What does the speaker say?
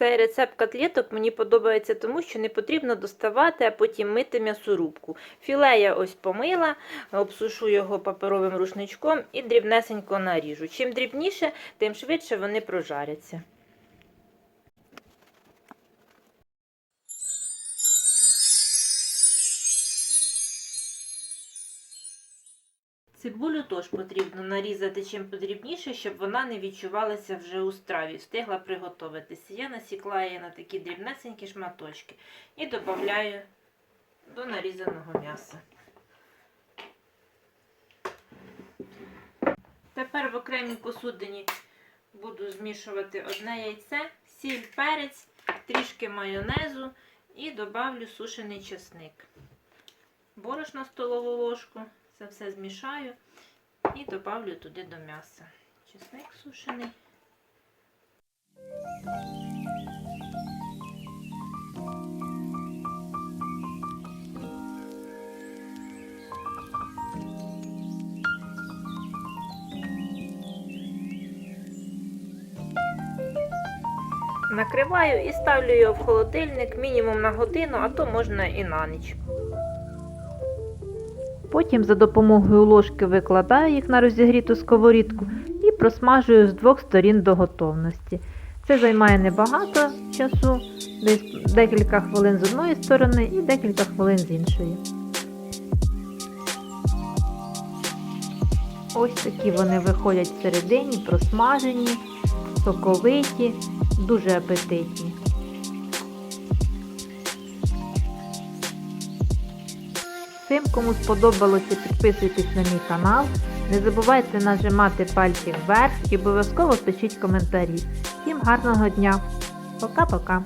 Цей рецепт котлеток мені подобається тому, що не потрібно доставати, а потім мити м'ясорубку. Філе я ось помила, обсушу його паперовим рушничком і дрібнесенько наріжу. Чим дрібніше, тим швидше вони прожаряться. Цибулю теж потрібно нарізати чим подрібніше, щоб вона не відчувалася вже у страві, встигла приготуватися. Я насікла її на такі дрібнесенькі шматочки і додаю до нарізаного м'яса. Тепер в окремій посудині буду змішувати одне яйце, сіль, перець, трішки майонезу і додавлю сушений чесник. Борошно столову ложку. Це все змішаю і додавлю туди до м'яса. Чесник сушений. Накриваю і ставлю його в холодильник мінімум на годину, а то можна і на ніч. Потім за допомогою ложки викладаю їх на розігріту сковорідку і просмажую з двох сторін до готовності. Це займає небагато часу, десь декілька хвилин з одної сторони і декілька хвилин з іншої. Ось такі вони виходять всередині, просмажені, соковиті, дуже апетитні. Тим, кому сподобалося, підписуйтесь на мій канал. Не забувайте нажимати пальчик вверх і обов'язково пишіть коментарі. Всім гарного дня! Пока-пока!